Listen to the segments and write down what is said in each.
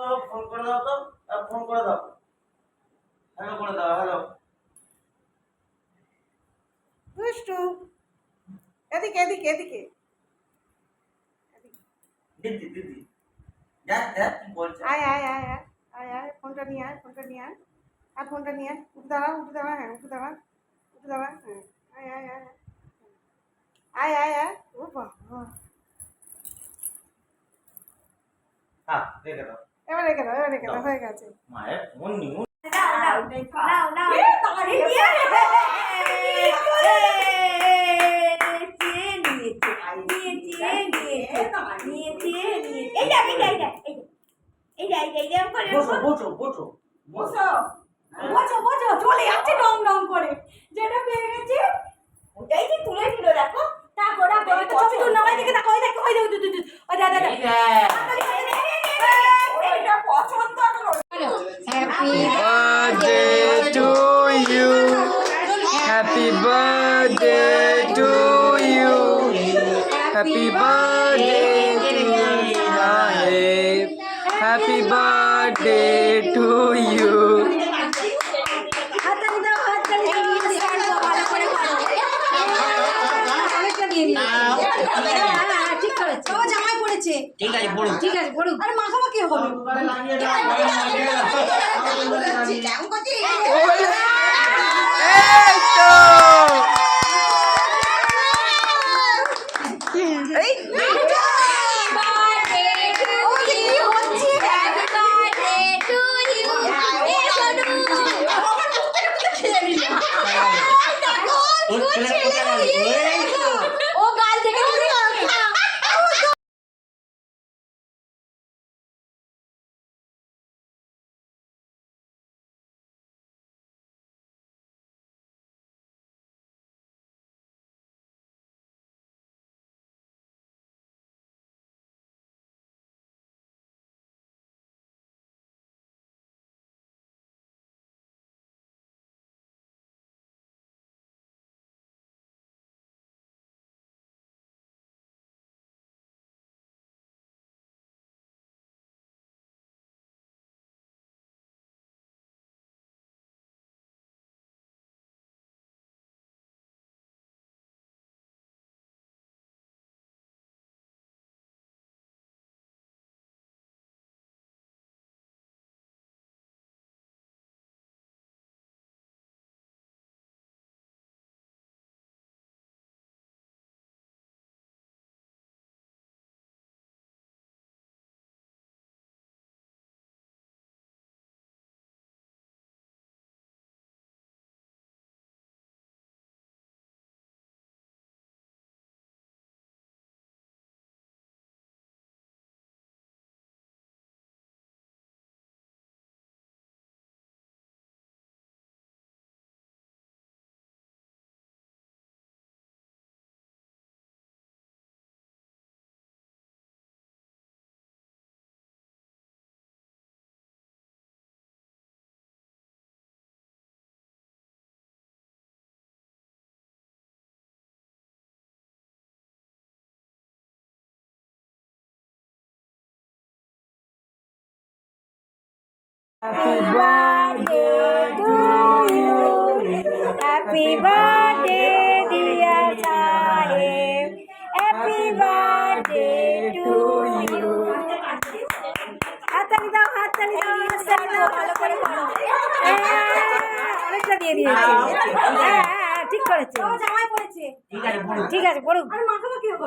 তো ফোন করে দাও তো আর ফোন করে দাও হ্যালো করে দাও হ্যালো দুষ্টু এদিকে এদিকে এদিকে দিদি দিদি দেখ দেখ কি বলছে আয় আয় আয় আয় আয় আয় ফোনটা নিয়ে আয় ফোনটা নিয়ে আয় আর ফোনটা নিয়ে আয় উঠে দাঁড়া উঠে দাঁড়া হ্যাঁ উঠে দাঁড়া উঠে দাঁড়া হ্যাঁ আয় আয় আয় আয় আয় আয় ও বাবা হ্যাঁ রেখে দাও এবার রেখে দাও এবার রেখে দাও। হয়ে গেছে। মায়ের ফোন নিউ বসো বসো বসো বসো। চলে যাচ্ছে ডং ডং করে। যেটা পেয়ে গেছে। ওটাই যে তুলে দিল দেখো। তারপর তো ছবি তুল না ওই দিকে দেখো দেখো ওই দেখো ওই দেখো ওই দাদা Happy birthday to Sahib. Happy birthday to you. ঠিক আছে বলুন ঠিক আছে পড়ুক আরে মাখামাখি হবে Happy birthday to you. Happy birthday, dear Sahib. Happy birthday to you. হাততালি দাও হাততালি দাও হাততালি দাও ভালো করে হ্যাঁ, অনেকটা দিয়ে দিয়েছি হ্যাঁ হ্যাঁ ঠিক করেছে ঠিক আছে পড়ুক আর মাখামাখি হবে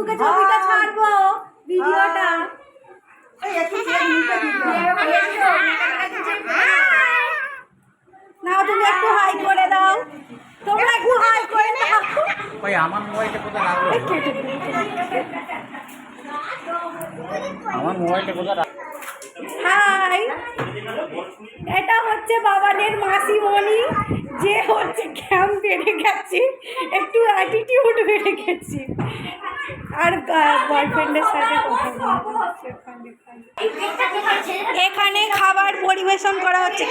ফেসবুকে ছবিটা ছাড়বো ভিডিওটা। না তুমি একটু হাই করে দাও। তোমরা একটু হাই করে দাও আমার মোবাইলটা কোথায় আমার মোবাইলটা কোথায় হাই এটা হচ্ছে বাবানের মাসিমণি। যে হচ্ছে ক্যাম্প বেড়ে গেছে অ্যাটিটিউড বেড়ে গেছি। আর বয়ফ্রেন্ডের সাথে এখানে খাবার পরিবেশন করা হচ্ছে।